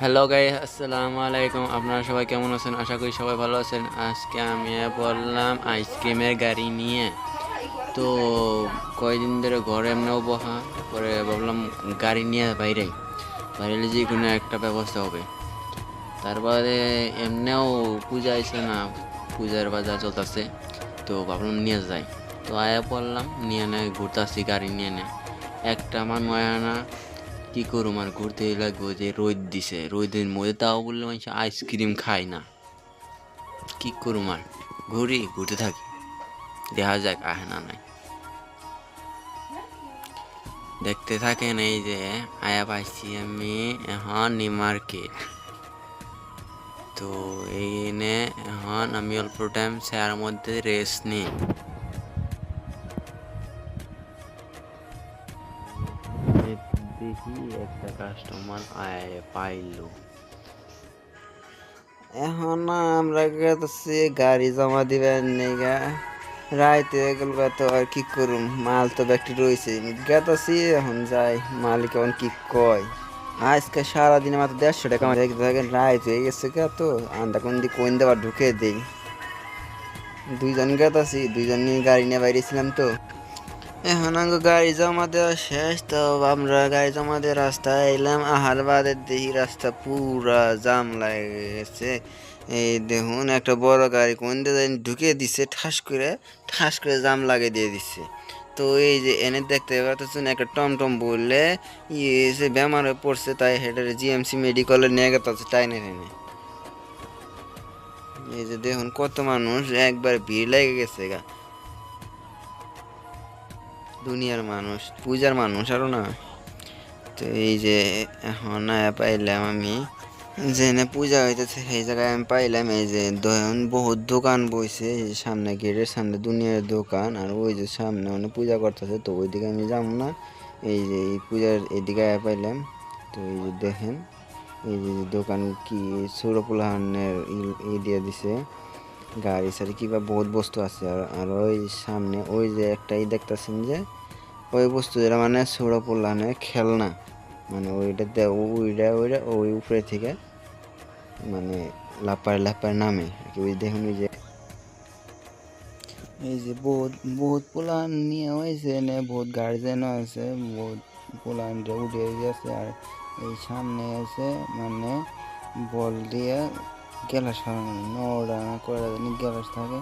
Hello guy আসসালামু আলাইকুম আপনারা সবাই কেমন আছেন? আশা করি সবাই ভালো আছেন। আজকে আমি বললাম আইসক্রিমের গাড়ি নিয়ে। তো কয়দিন ধরে ঘরে এমনিও বহা পরে ভাবলাম গাড়ি নিয়ে বাইরে। বাইরে যে কোনো একটা ব্যবস্থা হবে। তারপরে এমনিও পূজা আইছে না। পূজার বাজার চলতেছে। তো ভাবলাম নিয়ে যাই। তো আয়া পড়লাম নিয়ে নেয় ঘুরতে আসছি গাড়ি নিয়ে নেয় একটা আমার না কি করুম আর ঘুরতে লাগবো যে রোদ দিছে, রোদের মধ্যে তাও বললে মানুষ আইসক্রিম খায় না। কি করুম আর? ঘুরি, ঘুরতে থাকি। দেখা যাক, আহে না নাই। দেখতে থাকেন এই যে, আয়া পাইছি আমি এখন মার্কেট তো এইনে এখন আমি অল্প টাইম চেয়ার মধ্যে রেস্ট নিই। দেখি, একটা কাস্টমার আয়, পাইলো। এখন আমরা গেছি গাড়ি জমা দিবেন নেগা রাইতে গেল তো আর কি করুম, মাল তো ব্যক্তি রয়েছে। গেতাছি, এখন যাই, মালিক এখন কি কয়? আজকে সারাদিনে মাত্র দেড়শো টাকা আমার দেখতে থাকেন, রাইত হয়ে গেছে কে তো। আন্দা কোন দিক কোন দেবার ঢুকে দেই। দুইজন গেতাছি, দুইজন নিয়ে গাড়ি নিয়ে বাইরেছিলাম তো। এখন গাড়ি জমা দেওয়া শেষ, তো আমরা গাড়ি জমা দিয়ে রাস্তায় এলাম। আহার বাদের দেখি রাস্তা পুরা জাম লাগে এই দেখুন, একটা বড় গাড়ি কোন দিয়ে ঢুকে দিছে, ঠাস করে ঠাস করে জাম লাগিয়ে দিয়ে দিচ্ছে তো এই যে এনে দেখতে পাচ্ছেন একটা টমটম বললে ইয়ে সে বেমার হয়ে পড়ছে, তাই হেডারে জিএমসি মেডিকেলে নিয়ে গেছে টাইনে টেনে এই যে দেখুন, কত মানুষ, একবার ভিড় লেগে গেছে গা। দুনিয়ার মানুষ, পূজার মানুষ, আরও না। তো এই যে এখন পাইলাম আমি যেখানে পূজা হইতেছে, সেই জায়গায় আমি পাইলাম এই যে বহুত দোকান বইছে সামনে গেটের সামনে দুনিয়ার দোকান, আর ওই যে সামনে মানে পূজা করতেছে, তো ওইদিকে আমি যাব না। এই যে এই পূজার এদিকে আয়া পাইলাম, তো এই যে দেখেন, এই যে দোকান কি সৌরপুলাহানের ই দিয়ে দিছে, গাড়ি সারি, কিবা বহুত বস্তু আছে, আর আর ওই সামনে, ওই যে একটাই দেখতেছেন যে ওই বস্তু যেটা মানে সৌর পোলানে খেলনা। মানে ওইটা ওইটা ওইটা, ওই উপরে থেকে মানে লাপার লাপার নামে। ওই দেখুন যে। এই যে বহুত বহুত পোলান নিয়ে হয়েছে এনে বহুত গার্জেনও আছে, বহুত পোলান উঠে গেছে আর এই সামনে আছে মানে বল দিয়ে গ্যালাস নড়া করে গেলাস থাকে।